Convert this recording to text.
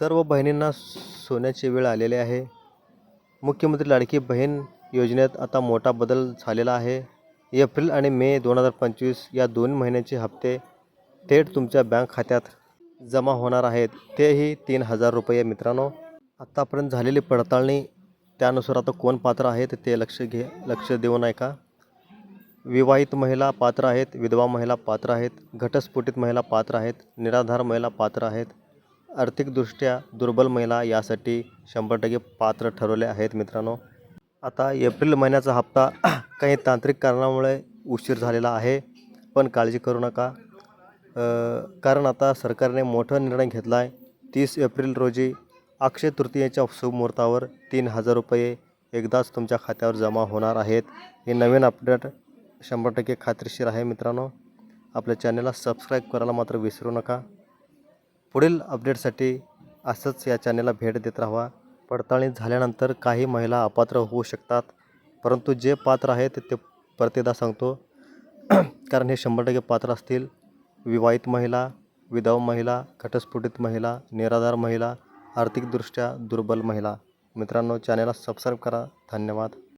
सर्व बहिणींना सोन्याची वेळ आलेली आहे. मुख्यमंत्री लाडकी बहीण योजनेत आता मोठा बदल झालेला आहे. एप्रिल आणि मे दोन हजार पंचवीस या दोन महिन्यांचे हप्ते थेट तुमच्या बँक खात्यात जमा होणार आहेत. तेही तीन हजार रुपये मित्रांनो. आत्तापर्यंत झालेली पडताळणी त्यानुसार आता कोण पात्र आहेत ते लक्ष घे लक्ष देऊ नये का विवाहित महिला पात्र आहेत विधवा महिला पात्र आहेत घटस्फोटित महिला पात्र आहेत निराधार महिला पात्र आहेत. आर्थिकदृष्ट्या दुर्बल महिला यासाठी शंभर टक्के पात्र ठरवले आहेत मित्रांनो. आता एप्रिल महिन्याचा हप्ता काही तांत्रिक कारणामुळे उशीर झालेला आहे पण काळजी करू नका. कारण आता सरकारने मोठा निर्णय घेतला आहे तीस एप्रिल रोजी अक्षय तृतीयेच्या शुभमुहूर्तावर तीन हजार रुपये एकदाच तुमच्या खात्यावर जमा होणार आहेत. हे नवीन अपडेट शंभर टक्के खात्रीशीर आहे मित्रांनो. आपल्या चॅनलला सबस्क्राईब करायला मात्र विसरू नका. पुढील अपडेटसाठी असंच या चॅनलला भेट देत राहावा पडताळणी झाल्यानंतर काही महिला अपात्र होऊ शकतात परंतु जे पात्र आहेत ते परत एकदा सांगतो. कारण हे शंभर टक्के पात्र असतील. विवाहित महिला विधवा महिला घटस्फोटित महिला निराधार महिला आर्थिकदृष्ट्या दुर्बल महिला. मित्रांनो चॅनलला सबस्क्राईब करा. धन्यवाद.